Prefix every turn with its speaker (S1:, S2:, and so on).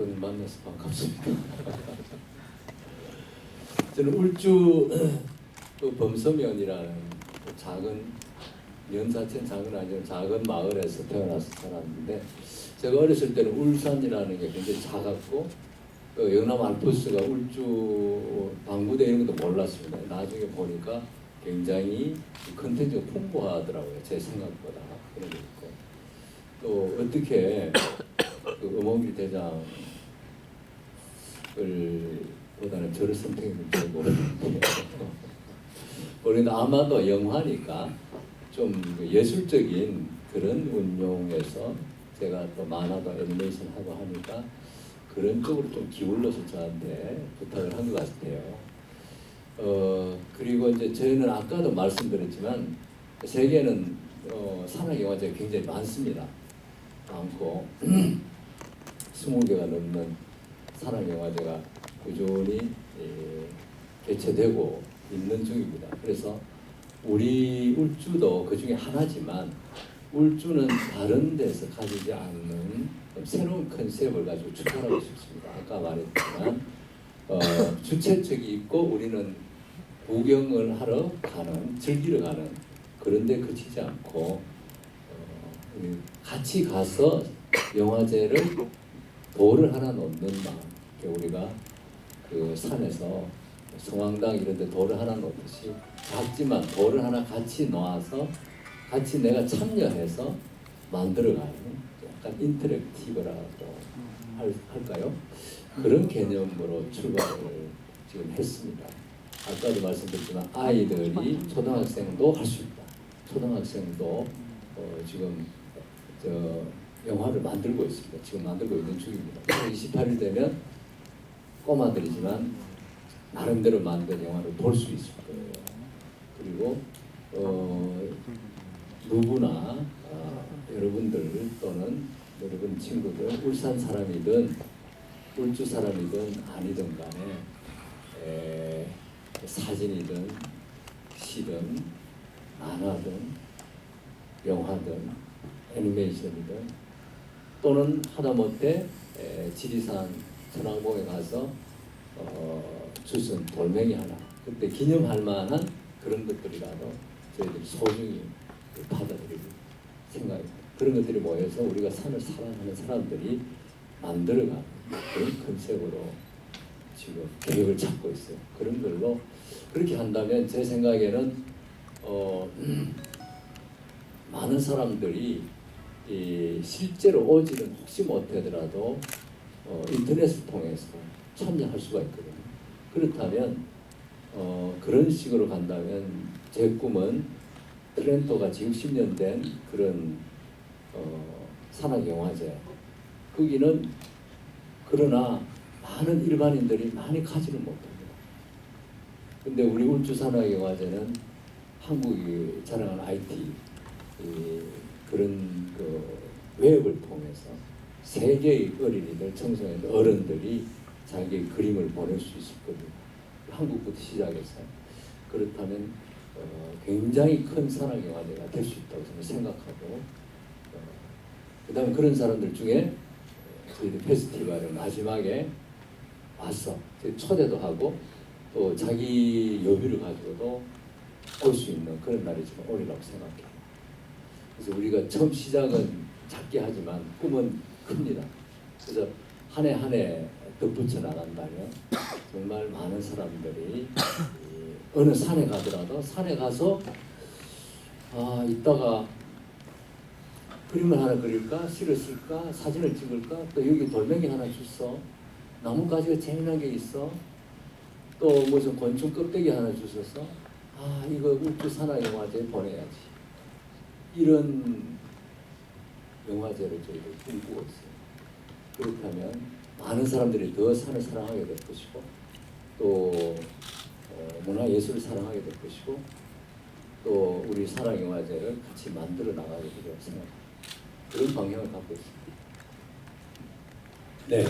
S1: 분을 만나서 반갑습니다. 저는 울주 그 범서면이라는 그 작은 면 자체는 작은 아니지만 작은 마을에서 태어나서 자랐는데 제가 어렸을 때는 울산이라는 게 굉장히 작았고 또 영남 알프스가 울주 방구대 이런 것도 몰랐습니다. 나중에 보니까 굉장히 컨텐츠가 풍부하더라고요. 제 생각보다 그런 게 있고 또 어떻게 그 음원길 대장을 보다는 저를 선택했는지 모르겠는데 우리는 아마도 영화니까 좀그 예술적인 그런 운용에서 제가 또 만화도 애니메이션 하고 하니까 그런 쪽으로 좀 기울러서 저한테 부탁을 한 것 같아요. 어 그리고 이제 저희는 아까도 말씀드렸지만 세계는 어, 산악 영화제가 굉장히 많습니다. 많고 20개가 넘는 산악 영화제가 꾸준히 예, 개최되고 있는 중입니다. 그래서 우리 울주도 그 중에 하나지만 울주는 다른 데서 가지지 않는 좀 새로운 컨셉을 가지고 출발하고 싶습니다. 아까 말했지만 어, 주최측이 있고 우리는 구경을 하러 가는 즐기러 가는 그런데 그치지 않고 어, 같이 가서 영화제를 돌을 하나 놓는 마음 이렇게 우리가 그 산에서 성황당 이런 데 돌을 하나 놓듯이 작지만 돌을 하나 같이 놓아서 같이 내가 참여해서 만들어가는 약간 인터랙티브라고 할, 할까요? 그런 개념으로 출발을 지금 했습니다. 아까도 말씀드렸지만 아이들이 초등학생도 할 수 있다. 초등학생도 어, 지금 저 영화를 만들고 있습니다. 지금 만들고 있는 중입니다. 28일 되면 꼬마들이지만 나름대로 만든 영화를 볼 수 있을 거예요. 그리고 어, 누구나 어, 여러분들 또는 여러분 친구들 울산 사람이든 울주 사람이든 아니든 간에 에, 사진이든 시든 만화든 영화든 애니메이션이든 또는 하다못해 에, 지리산 천왕봉에 가서 어, 주선 돌멩이 하나 그때 기념할 만한 그런 것들이라도 저희들이 소중히 받아들이고 생각합니다. 그런 것들이 모여서 우리가 산을 사랑하는 사람들이 만들어가는 그런 컨셉으로 지금 계획을 잡고 있어요. 그런 걸로 그렇게 한다면 제 생각에는 어, 많은 사람들이 이 실제로 오지는 혹시 못하더라도 어, 인터넷을 통해서 참여할 수가 있거든요. 그렇다면 어, 그런 식으로 간다면 제 꿈은 트렌토가 지금 10년 된 그런 어, 산악 영화제 거기는 그러나 많은 일반인들이 많이 가지는 못합니다. 근데 우리 울주 산악 영화제는 한국이 자랑하는 IT 이, 그런 그 웹을 통해서 세계의 어린이들, 청소년들, 어른들이 자기의 그림을 보낼 수 있을 겁니다. 한국부터 시작해서 그렇다면 어, 굉장히 큰 산악 영화제가 될 수 있다고 저는 생각하고 어, 그다음에 그런 사람들 중에 저희들 페스티벌을 마지막에 와서 초대도 하고 또 자기 여유를 가지고도 올 수 있는 그런 날이 지금 오리라고 생각해요. 그래서 우리가 처음 시작은 작게 하지만 꿈은 큽니다. 그래서 한 해 한 해 덧붙여 나간다면 정말 많은 사람들이 이 어느 산에 가더라도 산에 가서 아 이따가 그림을 하나 그릴까? 시를 쓸까? 사진을 찍을까? 또 여기 돌멩이 하나 줬어. 나뭇가지가 재미나게 있어. 또 무슨 곤충 껍데기 하나 주셔서. 아 이거 울주 산하 영화제에 보내야지. 이런 영화제를 저희들 꿈꾸고 있어요. 그렇다면 많은 사람들이 더 산을 사랑하게 될 것이고 또 어, 문화 예술을 사랑하게 될 것이고 또 우리 사랑 영화제를 같이 만들어 나가게 되리라고 생각합니다. 그런 방향을 갖고 있습니다.
S2: 네,